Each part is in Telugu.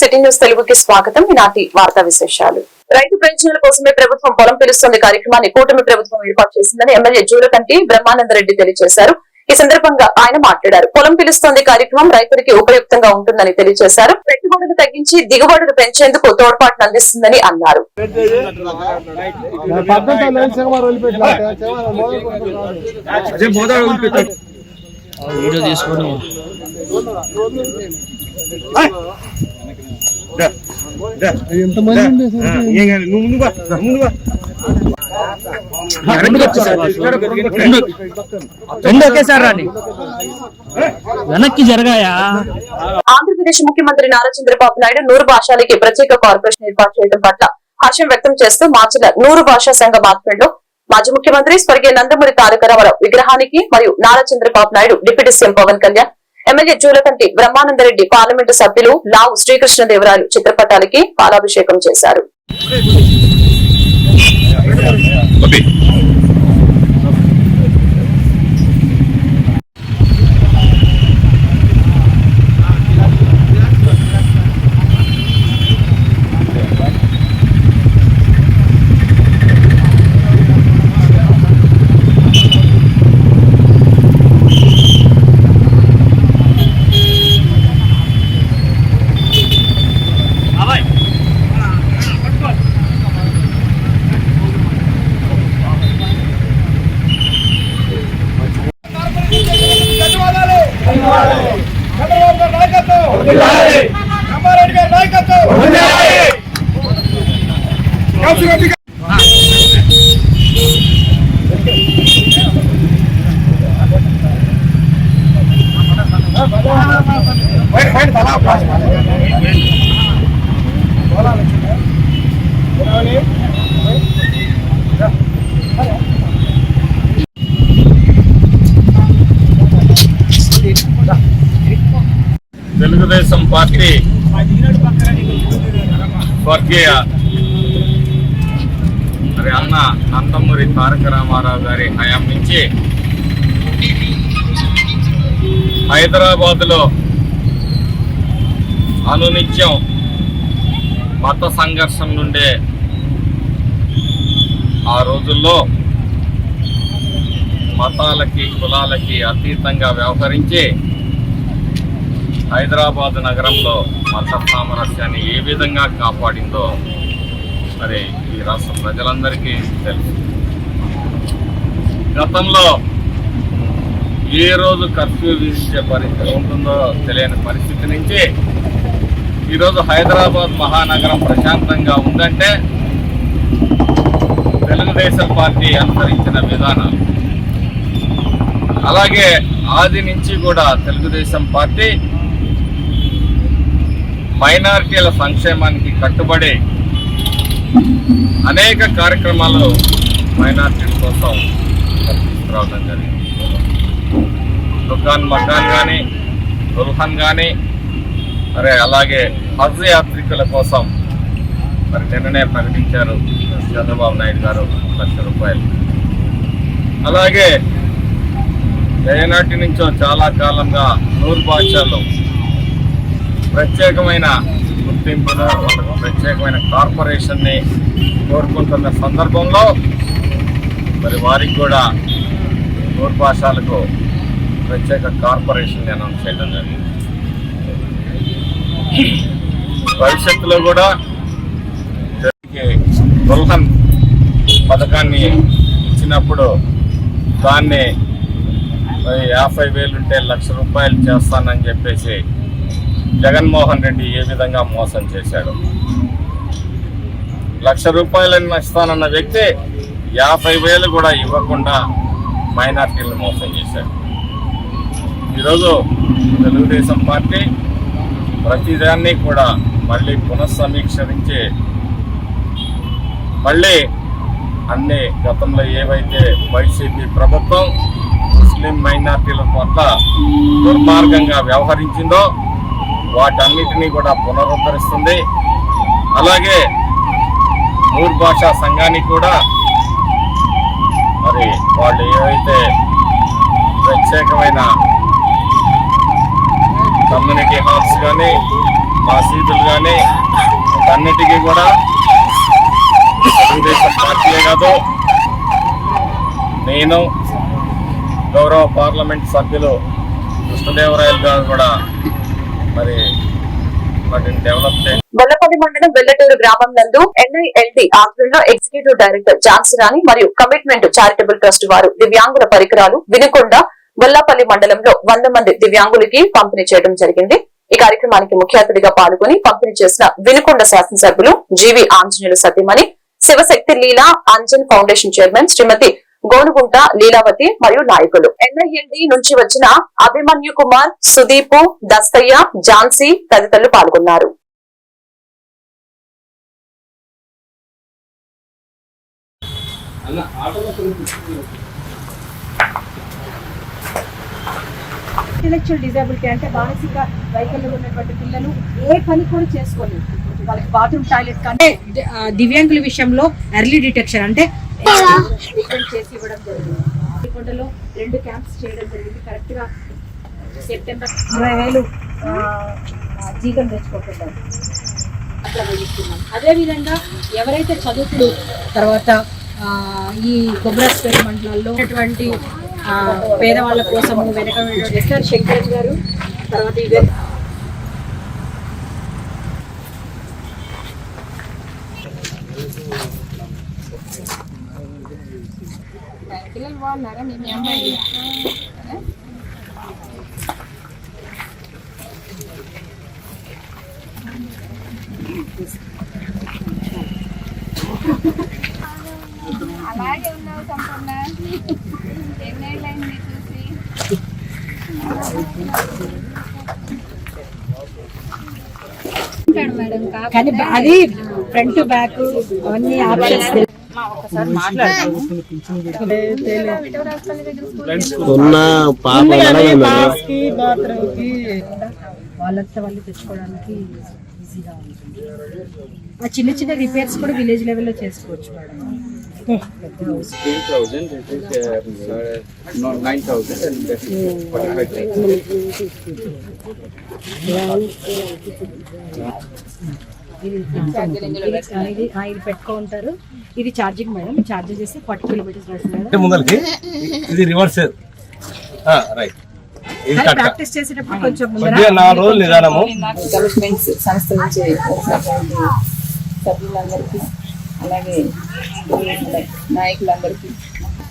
సిటీ న్యూస్ తెలుగుకి స్వాగతం. ఈనాటి వార్తా విశేషాలు. రైతు ప్రయోజనాల కోసమే ప్రభుత్వం పొలం పిలుస్తుంది. కార్యక్రమాన్ని కూటమి ప్రభుత్వం ఏర్పాటు చేసిందని ఎమ్మెల్యే జూలకంటి బ్రహ్మానందరెడ్డి తెలియజేశారు. ఈ సందర్భంగా ఆయన మాట్లాడారు. పొలం పిలుస్తోంది. కార్యక్రమం రైతులకి ఉపయుక్తంగా ఉంటుందని తెలియజేశారు. పెట్టుబడులు తగ్గించి దిగుబడులు పెంచేందుకు తోడ్పాటును అందిస్తుందని అన్నారు. వీడియో రెండు ఒకేసారి వెనక్కి జరగాయా? ఆంధ్రప్రదేశ్ ముఖ్యమంత్రి నారా చంద్రబాబు నాయుడు నూరు భాషలకి ప్రత్యేక కార్పొరేషన్ ఏర్పాటు చేయడం పట్ల హర్షం వ్యక్తం చేస్తూ మార్చిల నూరు భాషా సంఘం ఆధ్వర్యంలో మాజీ ముఖ్యమంత్రి స్వర్గీయ నందమూరి తారక రామారావు విగ్రహానికి మరియు Nara Chandrababu Naidu deputy CM Pawan Kalyan MLA Julakanti Brahmanandareddy parliament సభ్యులు లావు శ్రీకృష్ణదేవరాయలు చిత్రపటాలకి పాలాభిషేకం చేశారు. రామారెడ్డి గారి నాయకత్వం. తలా తెలుగుదేశం పార్టీ స్వర్గీయ మరి అన్న నందమూరి తారక రామారావు గారి హయాం నుంచి హైదరాబాద్లో అనునిత్యం మత సంఘర్షణ నుండే ఆ రోజుల్లో మతాలకి కులాలకి అతీతంగా వ్యవహరించి హైదరాబాద్ నగరంలో మత సామరస్యాన్ని ఏ విధంగా కాపాడిందో మరి ఈ రాష్ట్ర ప్రజలందరికీ తెలుసు. గతంలో ఏ రోజు కర్ఫ్యూ విధించే పరిస్థితి ఉంటుందో తెలియని పరిస్థితి నుంచి ఈరోజు హైదరాబాద్ మహానగరం ప్రశాంతంగా ఉందంటే తెలుగుదేశం పార్టీ అనుసరించిన విధానాలు. అలాగే ఆది నుంచి కూడా తెలుగుదేశం పార్టీ మైనారిటీల సంక్షేమానికి కట్టుబడి అనేక కార్యక్రమాలు మైనారిటీల కోసం తీసుకురావడం జరిగింది. దుకాన్ మకాన్ కానీ దుల్హన్ కానీ మరి అలాగే హజ్ యాత్రికుల కోసం మరి నిన్ననే ప్రకటించారు చంద్రబాబు నాయుడు గారు లక్ష రూపాయలు. అలాగే ఏనాటి నుంచో చాలా కాలంగా నూరు భాషల్లో ప్రత్యేకమైన గుర్తింపును వాళ్ళకు ప్రత్యేకమైన కార్పొరేషన్ని కోరుకుంటున్న సందర్భంలో మరి వారికి కూడా నూరు భాషలకు ప్రత్యేక కార్పొరేషన్ అనౌన్స్ చేయడం జరిగింది. భవిష్యత్తులో కూడా దుల్హన్ పథకాన్ని ఇచ్చినప్పుడు దాన్ని యాభై వేలుంటే లక్ష రూపాయలు చేస్తానని చెప్పేసి జగన్మోహన్ రెడ్డి ఏ విధంగా మోసం చేశాడు? లక్ష రూపాయలను ఇస్తానన్న వ్యక్తి యాభై వేలు కూడా ఇవ్వకుండా మైనార్టీలను మోసం చేశాడు. ఈరోజు తెలుగుదేశం పార్టీ ప్రతిదాన్ని కూడా మళ్ళీ పునఃసమీక్షించి మళ్ళీ అన్ని గతంలో ఏవైతే వైసీపీ ప్రభుత్వం ముస్లిం మైనార్టీల పట్ల దుర్మార్గంగా వ్యవహరించిందో వాటన్నిటినీ కూడా పునరుద్ధరిస్తుంది. అలాగే మూడు భాషా సంఘానికి కూడా మరి వాళ్ళు ఏవైతే ప్రత్యేకమైన కమ్యూనిటీ హాల్స్ కానీ మసీదులు కానీ అన్నిటికీ కూడా తెలుగుదేశం పార్టీయే కాదు నేను గౌరవ పార్లమెంట్ సభ్యులు కృష్ణదేవరాయలు గారు కూడా మరి వాటిని డెవలప్ గొల్లపల్లి మండలం వెల్లటూరు గ్రామం నందు ఎన్ఐఎల్డి ఆధ్వర్యంలో ఎగ్జిక్యూటివ్ డైరెక్టర్ ఝాన్సీ రాణి మరియు కమిట్మెంట్ చారిటబుల్ ట్రస్ట్ వారు దివ్యాంగుల పరికరాలు వినుకొండ గొల్లపల్లి మండలంలో వంద మంది దివ్యాంగులకి పంపిణీ చేయడం జరిగింది. ఈ కార్యక్రమానికి ముఖ్య అతిథిగా పాల్గొని పంపిణీ చేసిన వినుకొండ శాసనసభ్యులు జీవి ఆంజనేయులు సతీమణి శివశక్తి లీలా అంజన్ ఫౌండేషన్ చైర్మన్ శ్రీమతి గోనుగుంట లీలావతి మరియు నాయకులు. ఎన్ఐఎల్డి నుంచి వచ్చిన అభిమన్యు కుమార్ సుదీపు దస్తయ్య ఝాన్సీ తదితరులు పాల్గొన్నారు. ఇంటెలెక్చువల్ డిజేబిలిటీ అంటే మానసిక వైకల్యం ఉన్నటువంటి పిల్లలు ఏ పని కూడా చేసుకోలేదు వాళ్ళకి బాత్రూమ్ టాయిలెట్ కానీ దివ్యాంగుల విషయంలో ఎర్లీ డిటెక్షన్ అంటే చేసి ఇవ్వడం జరిగింది. కొండలో రెండు క్యాంప్స్ చేయడం జరిగింది. కరెక్ట్గా సెప్టెంబర్ ఇరవై వేలు జీతం అదేవిధంగా ఎవరైతే చదువుకుడు తర్వాత ఆ, ఈ కొబ్బరాస్పేట మండలాల్లో ఉన్నటువంటి పేదవాళ్ళ కోసము వెనక ఎస్ఆర్ శంకర్ గారు తర్వాత పిల్లలు బాగున్నారా? మీ అమ్మాయి? అలాగే ఉన్నావు సంపూర్ణ. ఎన్నేళ్ళైంది చూసి. కానీ అది ఫ్రంట్ బ్యాక్ అవన్నీ ఆప్షన్స్ ఉన్న పాప వాళ్ళంతా వాళ్ళు తెచ్చుకోవడానికి ఈజీగా ఉంటుంది. ఆ చిన్న చిన్న రిపేర్స్ కూడా విలేజ్ లెవెల్లో చేసుకోవచ్చు మేడం. ఇది ఇది ఆ, ఇది పెట్టుకుంటారు ఇది ఛార్జింగ్ మేడం. ఛార్జ్ చేస్తే ఫార్టీ కిలోమీటర్స్ వస్తుంది మేడం. ముందరికి ఇది రివర్స్ రైట్ ఇది కట్ట ప్రాక్టీస్ చేసేటప్పుడు కొంచెం రోజులు నిదానము. సంస్థ నుంచి సభ్యులందరికీ అలాగే నాయకులందరికీ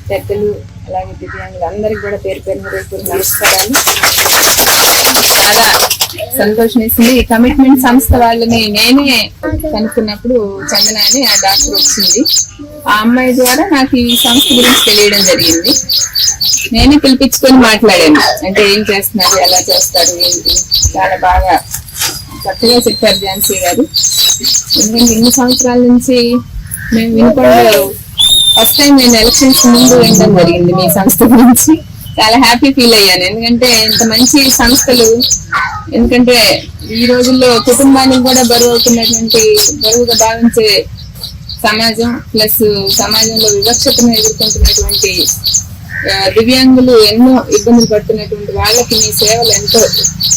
పెద్దలు అలాగే దివ్యాంగులందరికీ కూడా పేరు పేరు నమస్కారాలు. చాలా సంతోషం వేసింది ఈ కమిట్మెంట్ సంస్థ వాళ్ళని నేనే కనుక్కున్నప్పుడు చందన అని ఆ డాక్టర్ వచ్చింది. ఆ అమ్మాయి ద్వారా నాకు ఈ సంస్థ గురించి తెలియడం జరిగింది. నేనే పిలిపించుకొని మాట్లాడాను. అంటే ఏం చేస్తున్నారు ఎలా చేస్తారు ఏంటి? చాలా బాగా చక్కగా చెప్పారు ఝాన్సీ గారు. ఎందుకంటే ఇన్ని సంవత్సరాల నుంచి మేము వినకుండా ఫస్ట్ టైం నేను ఎలక్షన్స్ ముందు వినడం జరిగింది మీ సంస్థ గురించి. చాలా హ్యాపీ ఫీల్ అయ్యాను. ఎందుకంటే ఇంత మంచి సంస్థలు ఎందుకంటే ఈ రోజుల్లో కుటుంబానికి కూడా బరువు అవుతున్నటువంటి బరువుగా భావించే సమాజం ప్లస్ సమాజంలో వివక్షతను ఎదుర్కొంటున్నటువంటి దివ్యాంగులు ఎన్నో ఇబ్బందులు పడుతున్నటువంటి వాళ్ళకి మీ సేవలు ఎంతో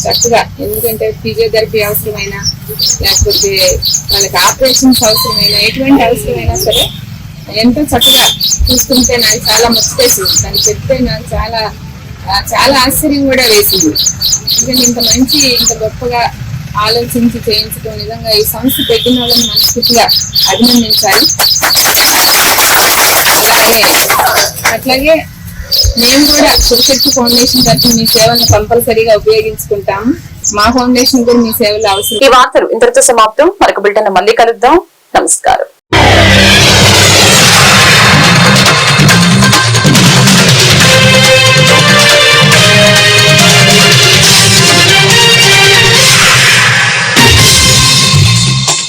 చక్కగా ఎందుకంటే ఫిజియోథెరపీ అవసరమైనా లేకపోతే వాళ్ళకి ఆపరేషన్స్ అవసరమైనా ఎటువంటి అవసరమైనా సరే ఎంతో చక్కగా చూస్తుంటే నాకు చాలా ముచ్చేసింది తను చెప్తే నాకు చాలా చాలా ఆశ్చర్యం కూడా వేసింది. ఎందుకంటే ఇంత మంచి ఇంత గొప్పగా ఆలోచించి చేయించుకో నిజంగా ఈ సంస్థ పెట్టిన వాళ్ళని మనస్ఫూర్తిగా అభినందించాలి. అలాగే అట్లాగే మేము కూడా కురుశక్తి ఫౌండేషన్ తరఫున మీ సేవలను కంపల్సరీగా ఉపయోగించుకుంటాము. మా ఫౌండేషన్ కూడా మీ సేవలు అవసరం. ఈ వార్తలు ఇంతటితో సమాప్తం. మరొక బిల్టన్ మళ్ళీ కలుద్దాం. నమస్కారం.